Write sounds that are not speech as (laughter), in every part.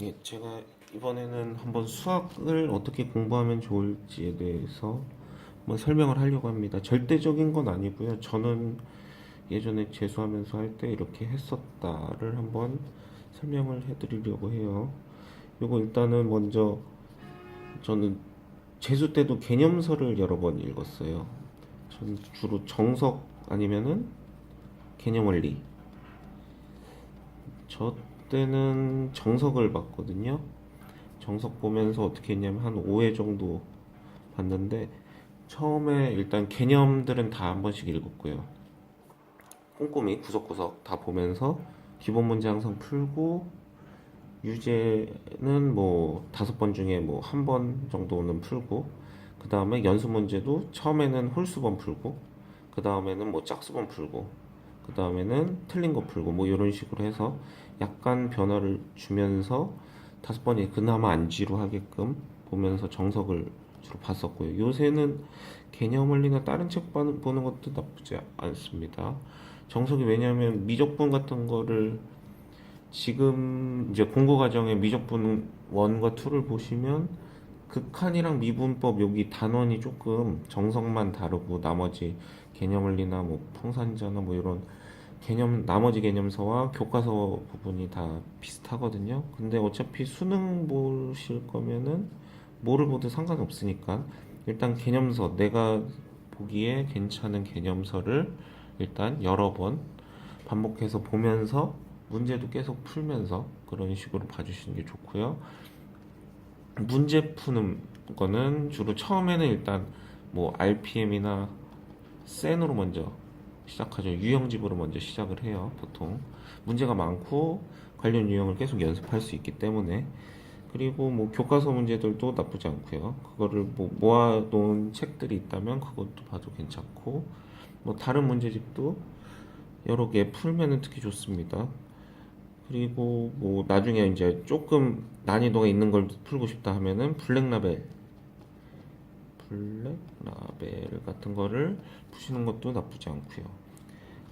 예, 제가 이번에는 한번 수학을 어떻게 공부하면 좋을지에 대해서 한번 설명을 하려고 합니다. 절대적인 건 아니고요. 저는 예전에 재수하면서 할 때 이렇게 했었다를 한번 설명을 해드리려고 해요. 요거 일단은 먼저 저는 재수 때도 개념서를 여러 번 읽었어요. 저는 주로 정석 아니면은 개념원리 저 때는 정석을 봤거든요. 정석 보면서 어떻게 했냐면 한 5회 정도 봤는데 처음에 일단 개념들은 다 한 번씩 읽었고요. 꼼꼼히 구석구석 다 보면서 기본 문제 항상 풀고 유제는 뭐 다섯 번 중에 뭐 한 번 정도는 풀고 그 다음에 연수 문제도 처음에는 홀수번 풀고 그 다음에는 뭐 짝수번 풀고 그 다음에는 틀린 거 풀고 뭐 이런 식으로 해서 약간 변화를 주면서 다섯 번이 그나마 안 지루하게끔 보면서 정석을 주로 봤었고요. 요새는 개념 원리나 다른 책 봐- 보는 것도 나쁘지 않습니다. 정석이 왜냐하면 미적분 같은 거를 지금 이제 공고 과정에 미적분 1과 2를 보시면 극한이랑 미분법 여기 단원이 조금 정석만 다르고 나머지 개념 원리나 뭐 풍산자나 뭐 이런 개념 나머지 개념서와 교과서 부분이 다 비슷하거든요. 근데 어차피 수능 보실 거면은 뭐를 보든 상관없으니까 일단 개념서 내가 보기에 괜찮은 개념서를 일단 여러 번 반복해서 보면서 문제도 계속 풀면서 그런 식으로 봐주시는 게 좋고요. 문제 푸는 거는 주로 처음에는 일단 뭐 RPM이나 센으로 먼저 시작하죠. 유형집으로 먼저 시작을 해요. 보통 문제가 많고 관련 유형을 계속 연습할 수 있기 때문에 그리고 뭐 교과서 문제들도 나쁘지 않고요. 그거를 뭐 모아놓은 책들이 있다면 그것도 봐도 괜찮고 뭐 다른 문제집도 여러 개 풀면은 특히 좋습니다. 그리고 뭐 나중에 이제 조금 난이도가 있는 걸 풀고 싶다 하면은 블랙라벨 블랙 라벨 같은 거를 푸시는 것도 나쁘지 않고요.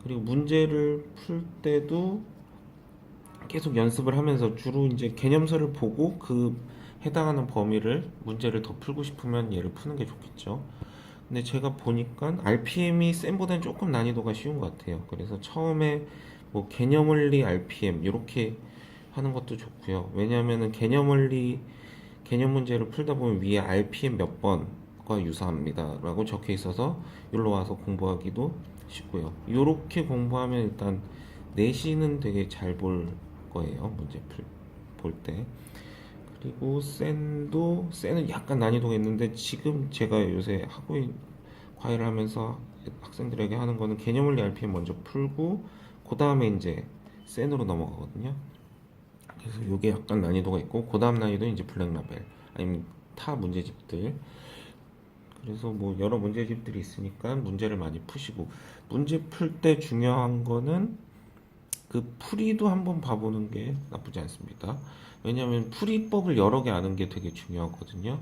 그리고 문제를 풀 때도 계속 연습을 하면서 주로 이제 개념서를 보고 그 해당하는 범위를 문제를 더 풀고 싶으면 얘를 푸는 게 좋겠죠. 근데 제가 보니까 RPM이 쌤보다는 조금 난이도가 쉬운 것 같아요. 그래서 처음에 뭐 개념 원리 RPM 이렇게 하는 것도 좋고요. 왜냐하면은 개념 원리 개념 문제를 풀다 보면 위에 RPM 몇 번 과 유사합니다 라고 적혀 있어서 여기로 와서 공부하기도 쉽고요. 이렇게 공부하면 일단 내신은 되게 잘 볼 거예요. 문제 볼 때. 그리고 센도 센은 약간 난이도가 있는데 지금 제가 요새 하고 과외를 하면서 학생들에게 하는 거는 개념 원리 RPM 먼저 풀고 그 다음에 이제 센으로 넘어가거든요. 그래서 이게 약간 난이도가 있고 그 다음 난이도 이제 블랙라벨 아니면 타 문제집들 그래서 뭐 여러 문제집들이 있으니까 문제를 많이 푸시고 문제 풀 때 중요한 거는 그 풀이도 한번 봐보는 게 나쁘지 않습니다. 왜냐하면 풀이법을 여러 개 아는 게 되게 중요하거든요.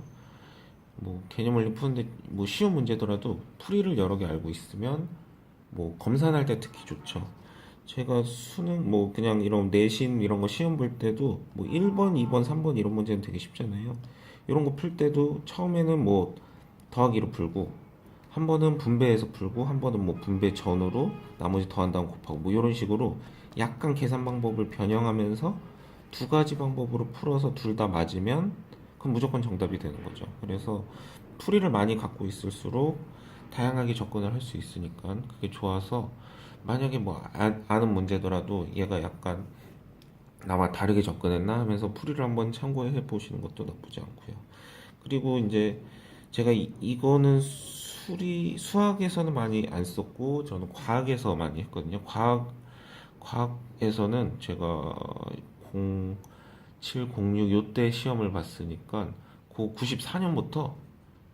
뭐 개념 원리 푸는데 뭐 쉬운 문제더라도 풀이를 여러 개 알고 있으면 뭐 검사할 때 특히 좋죠. 제가 수능 뭐 그냥 이런 내신 이런 거 시험 볼 때도 뭐 1번, 2번, 3번 이런 문제는 되게 쉽잖아요. 이런 거 풀 때도 처음에는 뭐 더하기로 풀고 한 번은 분배해서 풀고 한 번은 뭐 분배 전으로 나머지 더한 다음 곱하고 뭐 이런 식으로 약간 계산 방법을 변형하면서 두 가지 방법으로 풀어서 둘 다 맞으면 그럼 무조건 정답이 되는 거죠. 그래서 풀이를 많이 갖고 있을수록 다양하게 접근을 할 수 있으니까 그게 좋아서 만약에 뭐 아, 아는 문제더라도 얘가 약간 나와 다르게 접근했나 하면서 풀이를 한번 참고해 보시는 것도 나쁘지 않고요. 그리고 이제 제가 이, 이거는 수리 수학에서는 많이 안 썼고 저는 과학에서 많이 했거든요. 과학 과학에서는 제가 07, 06 요때 시험을 봤으니까 그 94년부터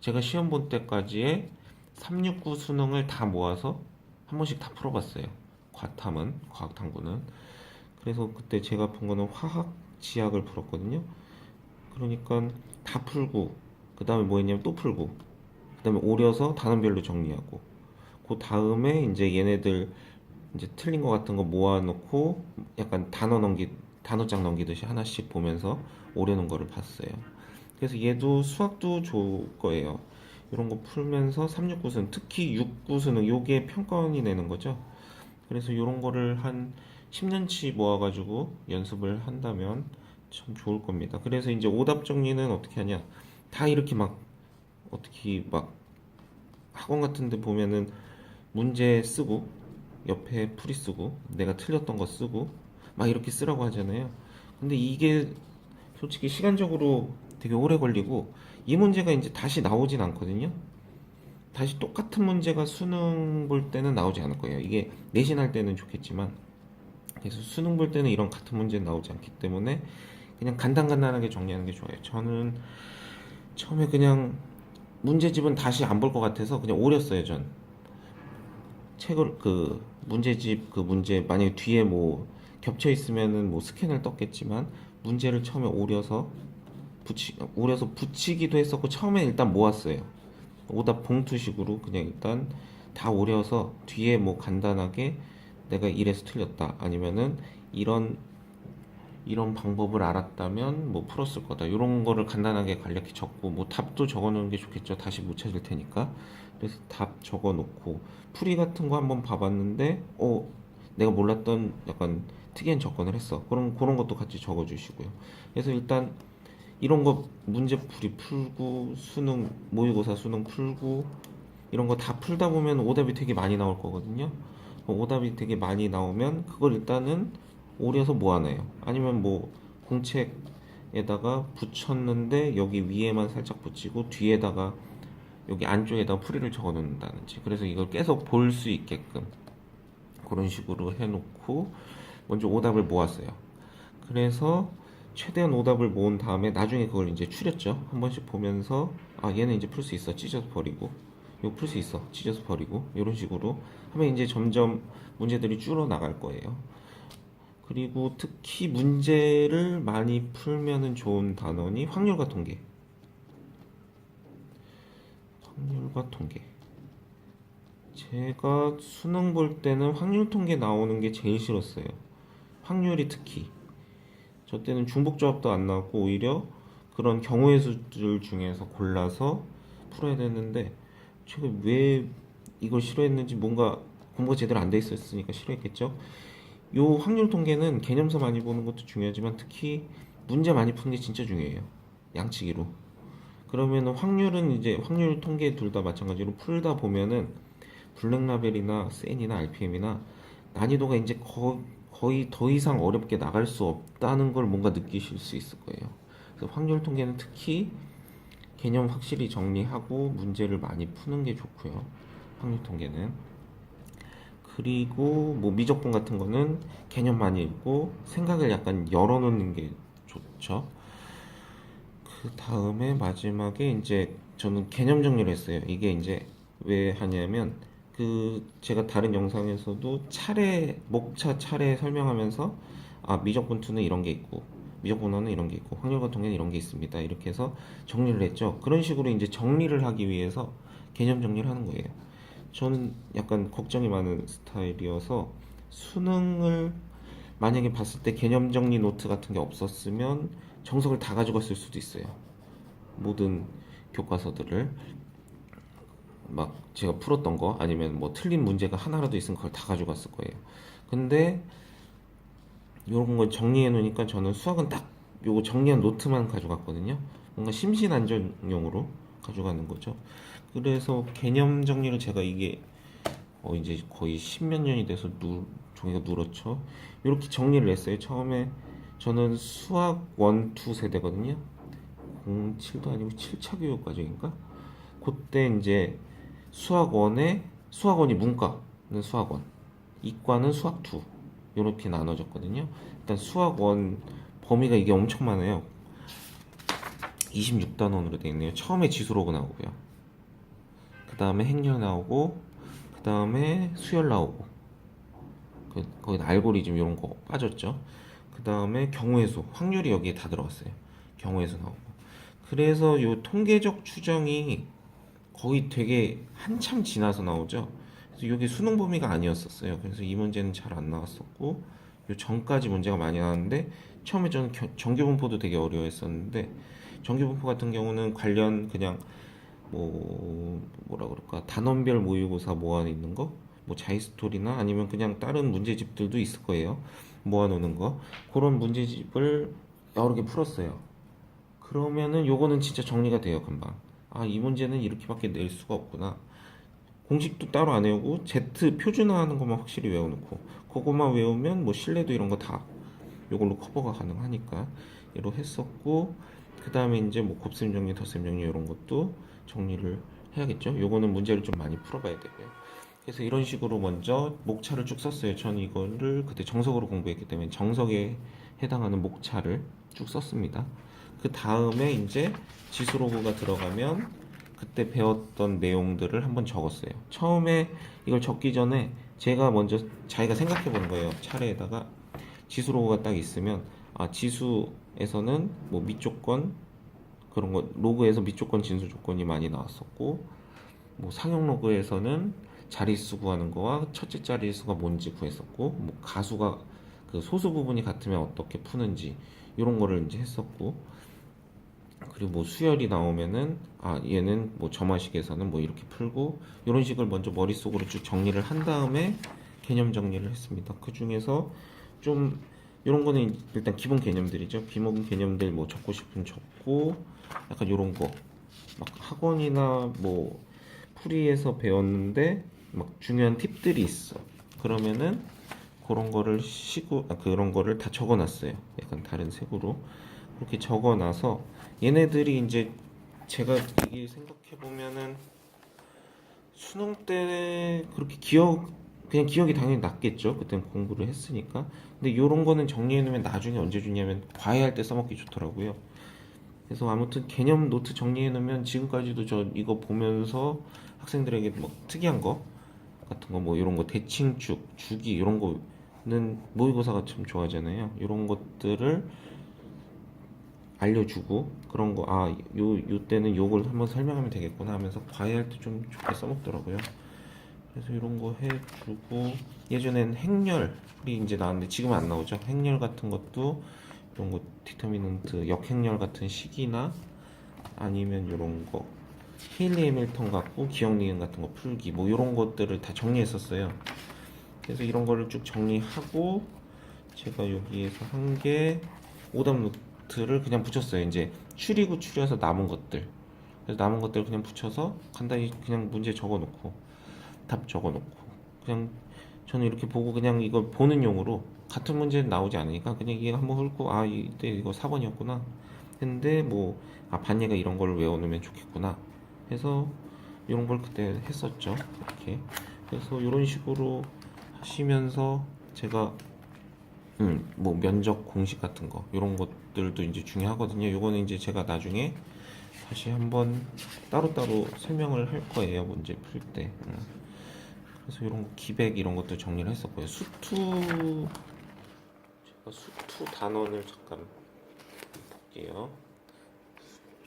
제가 시험 본 때까지의 369 수능을 다 모아서 한 번씩 다 풀어봤어요. 과탐은 과학 탐구는 그래서 그때 제가 본 거는 화학 지학을 풀었거든요. 그러니까 다 풀고 그 다음에 뭐 했냐면 또 풀고 그 다음에 오려서 단원별로 정리하고 그 다음에 이제 얘네들 이제 틀린 거 같은 거 모아놓고 약간 단어 넘기 단어장 넘기듯이 하나씩 보면서 오려는 거를 봤어요. 그래서 얘도 수학도 좋을 거예요. 이런 거 풀면서 369수능, 특히 6구수능, 요게 평가원이 내는 거죠. 그래서 이런 거를 한 10년치 모아가지고 연습을 한다면 참 좋을 겁니다. 그래서 이제 오답 정리는 어떻게 하냐. 다 이렇게 막, 어떻게 막, 학원 같은 데 보면은 문제 쓰고, 옆에 풀이 쓰고, 내가 틀렸던 거 쓰고, 막 이렇게 쓰라고 하잖아요. 근데 이게 솔직히 시간적으로 되게 오래 걸리고, 이 문제가 이제 다시 나오진 않거든요. 다시 똑같은 문제가 수능 볼 때는 나오지 않을 거예요. 이게 내신 할 때는 좋겠지만, 그래서 수능 볼 때는 이런 같은 문제는 나오지 않기 때문에 그냥 간단간단하게 정리하는 게 좋아요. 저는 처음에 그냥 문제집은 다시 안 볼 것 같아서 그냥 오렸어요, 전. 책을 그 문제집 그 문제 만약에 뒤에 뭐 겹쳐 있으면은 뭐 스캔을 떴겠지만 문제를 처음에 오려서 붙이 오려서 붙이기도 했었고 처음에 일단 모았어요. 오답 봉투식으로 그냥 일단 다 오려서 뒤에 뭐 간단하게 내가 이래서 틀렸다 아니면은 이런 이런 방법을 알았다면 뭐 풀었을 거다. 이런 거를 간단하게 간략히 적고 뭐 답도 적어놓는 게 좋겠죠. 다시 못 찾을 테니까. 그래서 답 적어 놓고 풀이 같은 거 한번 봐 봤는데 어 내가 몰랐던 약간 특이한 접근을 했어. 그런 그런 것도 같이 적어 주시고요. 그래서 일단 이런 거 문제풀이 풀고 수능 모의고사 수능 풀고 이런 거 다 풀다 보면 오답이 되게 많이 나올 거거든요. 오답이 되게 많이 나오면 그걸 일단은 오려서 모아놔요. 아니면 뭐 공책에다가 붙였는데 여기 위에만 살짝 붙이고 뒤에다가 여기 안쪽에다 풀이를 적어 놓는다든지 그래서 이걸 계속 볼 수 있게끔 그런 식으로 해놓고 먼저 오답을 모았어요. 그래서 최대한 오답을 모은 다음에 나중에 그걸 이제 추렸죠. 한 번씩 보면서 아 얘는 이제 풀 수 있어 찢어서 버리고 이거 풀 수 있어 찢어서 버리고 이런 식으로 하면 이제 점점 문제들이 줄어 나갈 거예요. 그리고 특히 문제를 많이 풀면은 좋은 단원이 확률과 통계. 확률과 통계. 제가 수능 볼 때는 확률 통계 나오는 게 제일 싫었어요. 확률이 특히. 저 때는 중복 조합도 안 나왔고 오히려 그런 경우의 수들 중에서 골라서 풀어야 되는데 제가 왜 이걸 싫어했는지 뭔가 공부가 제대로 안 돼 있었으니까 싫어했겠죠. 요 확률 통계는 개념서 많이 보는 것도 중요하지만 특히 문제 많이 푸는 게 진짜 중요해요. 양치기로. 그러면 확률은 이제 확률 통계 둘 다 마찬가지로 풀다 보면은 블랙라벨이나 센이나 RPM이나 난이도가 이제 거, 거의 더 이상 어렵게 나갈 수 없다는 걸 뭔가 느끼실 수 있을 거예요. 그래서 확률 통계는 특히 개념 확실히 정리하고 문제를 많이 푸는 게 좋고요. 확률 통계는. 그리고 뭐 미적분 같은 거는 개념 많이 읽고 생각을 약간 열어놓는 게 좋죠. 그 다음에 마지막에 이제 저는 개념 정리를 했어요. 이게 이제 왜 하냐면 그 제가 다른 영상에서도 차례 목차 차례 설명하면서 아 미적분 2는 이런 게 있고 미적분 1은 이런 게 있고 확률과 통계는 이런 게 있습니다. 이렇게 해서 정리를 했죠. 그런 식으로 이제 정리를 하기 위해서 개념 정리를 하는 거예요. 저는 약간 걱정이 많은 스타일이어서 수능을 만약에 봤을 때 개념 정리 노트 같은 게 없었으면 정석을 다 가져갔을 수도 있어요. 모든 교과서들을 막 제가 풀었던 거 아니면 뭐 틀린 문제가 하나라도 있으면 그걸 다 가져갔을 거예요. 근데 이런 걸 정리해 놓으니까 저는 수학은 딱 요거 정리한 노트만 가져갔거든요. 뭔가 심신안정용으로 가져가는 거죠. 그래서 개념 정리를 제가 이게 어 이제 거의 십몇 년이 돼서 누, 종이가 누렇죠. 이렇게 정리를 했어요. 처음에 저는 수학 원, 투 세대거든요. 07도 아니고 7차 교육 과정인가? 그때 이제 수학 원에 수학 원이 문과는 수학 원, 이과는 수학 투 이렇게 나눠졌거든요. 일단 수학 원 범위가 이게 엄청 많아요. 26단원으로 되어 있네요. 처음에 지수로그 나오고요. 그 다음에 행렬 나오고, 그 다음에 수열 나오고, 그, 거기다 알고리즘 이런 거 빠졌죠. 그 다음에 경우의 수, 확률이 여기에 다 들어갔어요. 경우의 수 나오고. 그래서 요 통계적 추정이 거의 되게 한참 지나서 나오죠. 그래서 여기 수능 범위가 아니었었어요. 그래서 이 문제는 잘 안 나왔었고, 요 전까지 문제가 많이 나왔는데 처음에 저는 겨- 정규분포도 되게 어려워했었는데 정규분포 같은 경우는 관련 그냥 뭐 뭐라 그럴까 단원별 모의고사 모아 있는 거, 뭐 자이스토리나 아니면 그냥 다른 문제집들도 있을 거예요. 모아놓는 거 그런 문제집을 여러 개 풀었어요. 그러면은 요거는 진짜 정리가 돼요 금방. 아 이 문제는 이렇게밖에 낼 수가 없구나. 공식도 따로 안 외우고 Z 표준화하는 것만 확실히 외워놓고 그것만 외우면 뭐 신뢰도 이런 거 다 요걸로 커버가 가능하니까 이로 했었고 그 다음에 이제 뭐 곱셈 정리, 덧셈 정리 이런 것도 정리를 해야겠죠. 요거는 문제를 좀 많이 풀어봐야 되고요. 그래서 이런 식으로 먼저 목차를 쭉 썼어요. 전 이거를 그때 정석으로 공부했기 때문에 정석에 해당하는 목차를 쭉 썼습니다. 그 다음에 이제 지수로그가 들어가면 그때 배웠던 내용들을 한번 적었어요. 처음에 이걸 적기 전에 제가 먼저 자기가 생각해 보는 거예요. 차례에다가 지수 로고가 딱 있으면 아 지수에서는 뭐 밑조건 그런 거 로그에서 밑조건 진수 조건이 많이 나왔었고 뭐 상용 로그에서는 자릿수 구하는 거와 첫째 자릿수가 뭔지 구했었고 뭐 가수가 그 소수 부분이 같으면 어떻게 푸는지 이런 거를 이제 했었고 그리고 뭐 수열이 나오면은 아 얘는 뭐 점화식에서는 뭐 이렇게 풀고 이런 식을 먼저 머릿속으로 쭉 정리를 한 다음에 개념 정리를 했습니다. 그 중에서 좀 이런 거는 일단 기본 개념들이죠. 기본 개념들 뭐 적고 싶으면 적고 약간 이런 거 막 학원이나 뭐 풀이에서 배웠는데 막 중요한 팁들이 있어. 그러면은 그런 거를 시고 아, 그런 거를 다 적어놨어요. 약간 다른 색으로 그렇게 적어놔서 얘네들이 이제 제가 이게 생각해 보면은 수능 때 그렇게 기억 그냥 기억이 당연히 났겠죠. 그때는 공부를 했으니까. 근데 요런 거는 정리해 놓으면 나중에 언제 주냐면 과외할 때 써먹기 좋더라고요. 그래서 아무튼 개념 노트 정리해 놓으면 지금까지도 저 이거 보면서 학생들에게 뭐 특이한 거 같은 거 뭐 이런 거 대칭축, 주기 이런 거는 모의고사가 참 좋아하잖아요. 이런 것들을 알려주고 그런 거 아 요 요 때는 요걸 한번 설명하면 되겠구나 하면서 과외할 때 좀 좋게 써먹더라고요. 그래서 이런 거 해주고 예전엔 행렬이 이제 나왔는데 지금은 안 나오죠. 행렬 같은 것도 이런 거 디터미넌트 역행렬 같은 식이나 아니면 이런 거 헤일리 해밀턴 같고 기억 니은 같은 거 풀기 뭐 이런 것들을 다 정리했었어요. 그래서 이런 거를 쭉 정리하고 제가 여기에서 한 게 오답 노트를 그냥 붙였어요. 이제 추리고 추려서 남은 것들. 그래서 남은 것들 그냥 붙여서 간단히 그냥 문제 적어 놓고 답 적어놓고 그냥 저는 이렇게 보고 그냥 이걸 보는 용으로 같은 문제는 나오지 않으니까 그냥 이거 한번 훑고 아 이때 이거 4번이었구나 했는데 뭐아 반예가 이런 걸 외워놓으면 좋겠구나 해서 이런 걸 그때 했었죠 이렇게 그래서 이런 식으로 하시면서 제가 음, 뭐 면적 공식 같은 거 이런 것들도 이제 중요하거든요. 요거는 이제 제가 나중에 다시 한번 따로따로 설명을 할 거예요. 문제 풀 때. 음. 그래서 이런 거 기백 이런 것도 정리를 했었고요. 수투 제가 수투 단원을 잠깐 볼게요.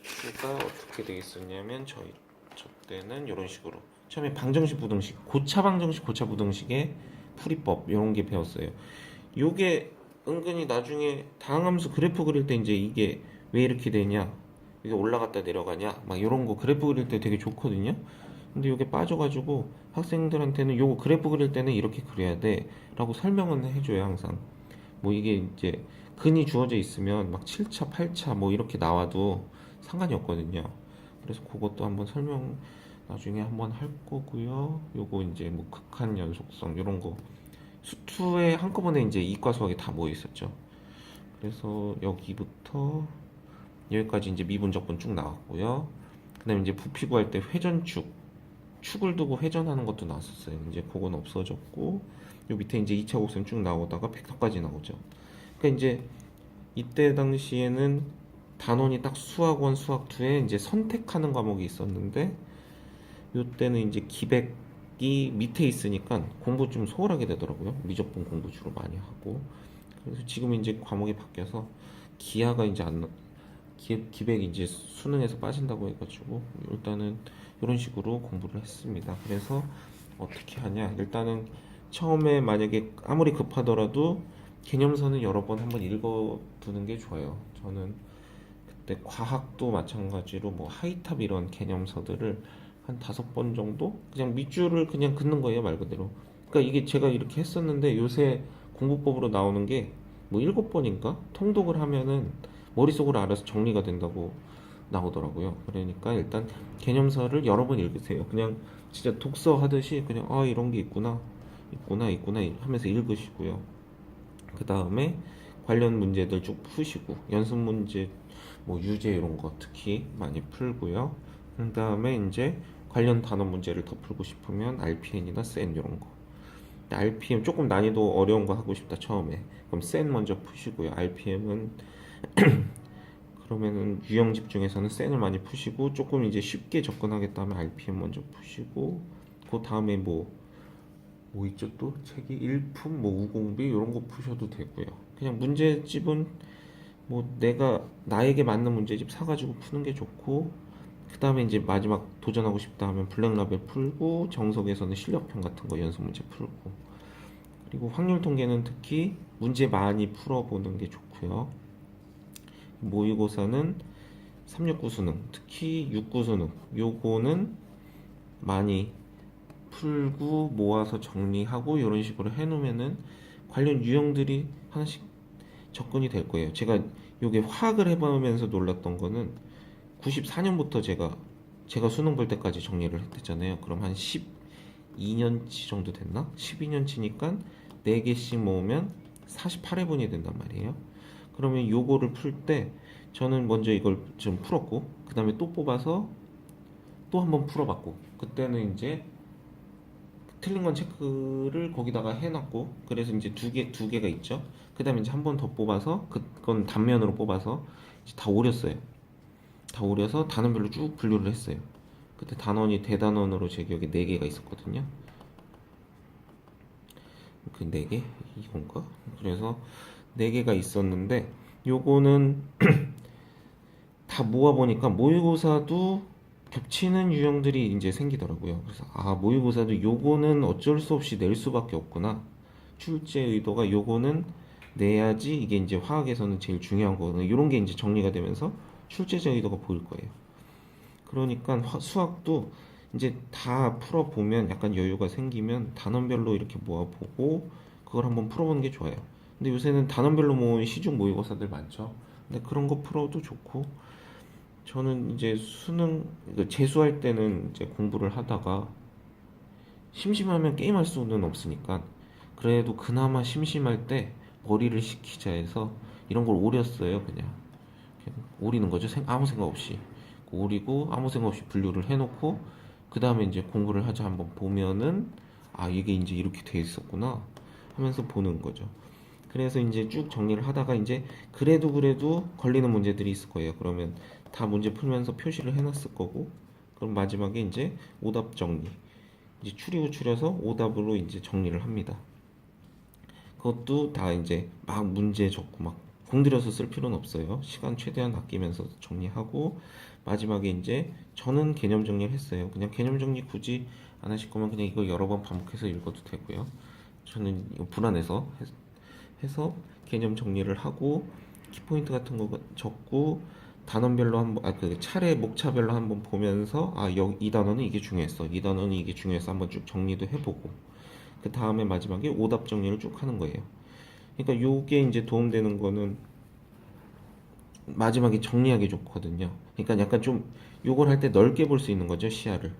수가 어떻게 되겠었냐면 저희 저 때는 이런 식으로 처음에 방정식 부등식 고차 방정식 고차 부등식의 풀이법 이런 게 배웠어요. 요게 은근히 나중에 다항함수 그래프 그릴 때 이제 이게 왜 이렇게 되냐 이게 올라갔다 내려가냐 막 이런 거 그래프 그릴 때 되게 좋거든요 근데 요게 빠져가지고 학생들한테는 요거 그래프 그릴 때는 이렇게 그려야 돼 라고 설명은 해줘요 항상. 뭐 이게 이제 근이 주어져 있으면 막 7차 8차 뭐 이렇게 나와도 상관이 없거든요. 그래서 그것도 한번 설명 나중에 한번 할 거고요. 요거 이제 뭐 극한 연속성 이런 거. 수투에 한꺼번에 이제 이과 수학이 다 모여 있었죠. 그래서 여기부터 여기까지 이제 미분 적분 쭉 나왔고요. 그 다음에 이제 부피 구할 때 회전축 축을 두고 회전하는 것도 나왔었어요. 이제 그건 없어졌고 요 밑에 이제 2차 곡선 쭉 나오다가 벡터까지 나오죠. 그러니까 이제 이때 당시에는 단원이 딱 수학 원 수학 2에 이제 선택하는 과목이 있었는데 요때는 이제 기백이 밑에 있으니까 공부 좀 소홀하게 되더라고요. 미적분 공부 주로 많이 하고. 그래서 지금 이제 과목이 바뀌어서 기하가 이제 안, 나- 기, 기백이 이제 수능에서 빠진다고 해가지고 일단은 이런 식으로 공부를 했습니다. 그래서 어떻게 하냐? 일단은 처음에 만약에 아무리 급하더라도 개념서는 여러 번 한번 읽어두는 게 좋아요. 저는 그때 과학도 마찬가지로 뭐 하이탑 이런 개념서들을 한 다섯 번 정도 그냥 밑줄을 그냥 긋는 거예요 말 그대로. 그러니까 이게 제가 이렇게 했었는데 요새 공부법으로 나오는 게 뭐 일곱 번인가 통독을 하면은 머릿속으로 알아서 정리가 된다고 나오더라고요. 그러니까 일단 개념서를 여러 번 읽으세요. 그냥 진짜 독서 하듯이 그냥 아 이런 게 있구나 있구나 있구나 하면서 읽으시고요. 그 다음에 관련 문제들 쭉 푸시고 연습 문제 뭐 유제 이런 거 특히 많이 풀고요. 그 다음에 이제 관련 단어 문제를 더 풀고 싶으면 RPN이나 SEN 이런 거. RPM 조금 난이도 어려운 거 하고 싶다 처음에 그럼 SEN 먼저 푸시고요. RPM은 (clears throat) 그러면은 유형 집중에서는 SEN을 많이 푸시고 조금 이제 쉽게 접근하겠다 하면 RPM 먼저 푸시고 그 다음에 뭐 뭐 있죠 또 책이 일품 뭐 우공비 이런 거 푸셔도 되고요. 그냥 문제집은 뭐 내가 나에게 맞는 문제집 사가지고 푸는 게 좋고 그 다음에 이제 마지막 도전하고 싶다 하면 블랙라벨 풀고 정석에서는 실력편 같은 거 연습 문제 풀고 그리고 확률 통계는 특히 문제 많이 풀어보는 게 좋고요. 모의고사는 369 수능 특히 69 수능 요거는 많이 풀고 모아서 정리하고 이런 식으로 해놓으면은 관련 유형들이 하나씩 접근이 될 거예요. 제가 요게 화학을 해보면서 놀랐던 거는 94년부터 제가 제가 수능 볼 때까지 정리를 했댔잖아요. 그럼 한 12년치 정도 됐나? 12년치니까 4개씩 모으면 48회분이 된단 말이에요. 그러면 요거를 풀 때 저는 먼저 이걸 좀 풀었고 그 다음에 또 뽑아서 또 한번 풀어봤고 그때는 이제 틀린 건 체크를 거기다가 해놨고 그래서 이제 두 개 두 개가 있죠. 그 다음에 이제 한 번 더 뽑아서 그건 단면으로 뽑아서 이제 다 오렸어요. 다 오려서 단원별로 쭉 분류를 했어요. 그때 단원이 대단원으로 제 기억에 네 개가 있었거든요. 그네개 이건가? 그래서 네 개가 있었는데 요거는 (clears throat) 다 모아 보니까 모의고사도 겹치는 유형들이 이제 생기더라고요. 그래서 아 모의고사도 요거는 어쩔 수 없이 낼 수밖에 없구나. 출제 의도가 요거는 내야지 이게 이제 화학에서는 제일 중요한 거거든요. 이런 게 이제 정리가 되면서 출제자 의도가 보일 거예요. 그러니까 화- 수학도 이제 다 풀어 보면 약간 여유가 생기면 단원별로 이렇게 모아 보고 그걸 한번 풀어보는 게 좋아요. 근데 요새는 단원별로 모은 시중 모의고사들 많죠. 근데 그런 거 풀어도 좋고 저는 이제 수능 그 재수할 때는 이제 공부를 하다가 심심하면 게임할 수는 없으니까 그래도 그나마 심심할 때 머리를 식히자 해서 이런 걸 오렸어요 그냥. 오리는 거죠. 생- 아무 생각 없이. 오리고 아무 생각 없이 분류를 해놓고 그 다음에 이제 공부를 하자. 한번 보면은 아 이게 이제 이렇게 돼 있었구나 하면서 보는 거죠 그래서 이제 쭉 정리를 하다가 이제 그래도 그래도 걸리는 문제들이 있을 거예요 그러면 다 문제 풀면서 표시를 해놨을 거고 그럼 마지막에 이제 오답 정리 이제 추리고 추려서 오답으로 이제 정리를 합니다. 그것도 다 이제 막 문제 적고 막 공들여서 쓸 필요는 없어요. 시간 최대한 아끼면서 정리하고 마지막에 이제 저는 개념 정리를 했어요. 그냥 개념 정리 굳이 안 하실 거면 그냥 이거 여러 번 반복해서 읽어도 되고요. 저는 이거 불안해서 해- 해서 개념 정리를 하고 키포인트 같은 거 적고 단원별로 한번 아 그 차례 목차별로 한번 보면서 아여이 단어는 이게 중요했어 이 단어는 이게 중요했어 한번 쭉 정리도 해보고 그 다음에 마지막에 오답 정리를 쭉 하는 거예요. 그러니까 요게 이제 도움되는 거는 마지막에 정리하기 좋거든요. 그러니까 약간 좀 요걸 할 때 넓게 볼 수 있는 거죠 시야를.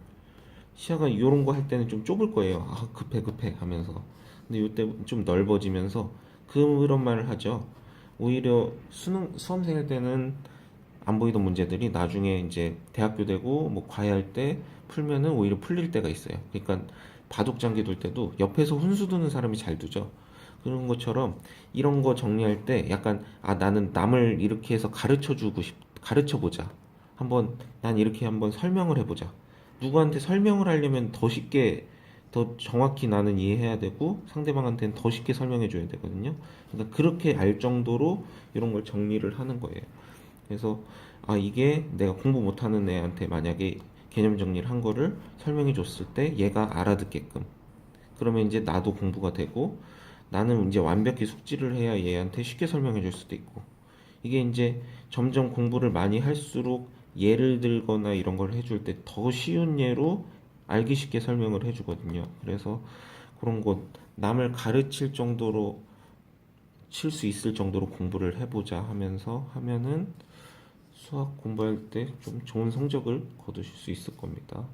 시야가 요런 거 할 때는 좀 좁을 거예요. 아 급해 급해 하면서. 근데 요때 좀 넓어지면서 그런 말을 하죠. 오히려 수능 수험생일 때는 안 보이던 문제들이 나중에 이제 대학교 되고 뭐 과외할 때 풀면은 오히려 풀릴 때가 있어요. 그러니까 바둑 장기 둘 때도 옆에서 훈수 두는 사람이 잘 두죠. 그런 것처럼 이런 거 정리할 때 약간 아 나는 남을 이렇게 해서 가르쳐 주고 싶 가르쳐 보자. 한번 난 이렇게 한번 설명을 해 보자. 누구한테 설명을 하려면 더 쉽게 더 정확히 나는 이해해야 되고 상대방한테는 더 쉽게 설명해 줘야 되거든요. 그러니까 그렇게 알 정도로 이런 걸 정리를 하는 거예요. 그래서 아 이게 내가 공부 못하는 애한테 만약에 개념 정리를 한 거를 설명해 줬을 때 얘가 알아듣게끔 그러면 이제 나도 공부가 되고 나는 이제 완벽히 숙지를 해야 얘한테 쉽게 설명해 줄 수도 있고 이게 이제 점점 공부를 많이 할수록 예를 들거나 이런 걸 해줄 때 더 쉬운 예로 알기 쉽게 설명을 해주거든요. 그래서 그런 것 남을 가르칠 정도로 칠 수 있을 정도로 공부를 해보자 하면서 하면은 수학 공부할 때 좀 좋은 성적을 거두실 수 있을 겁니다.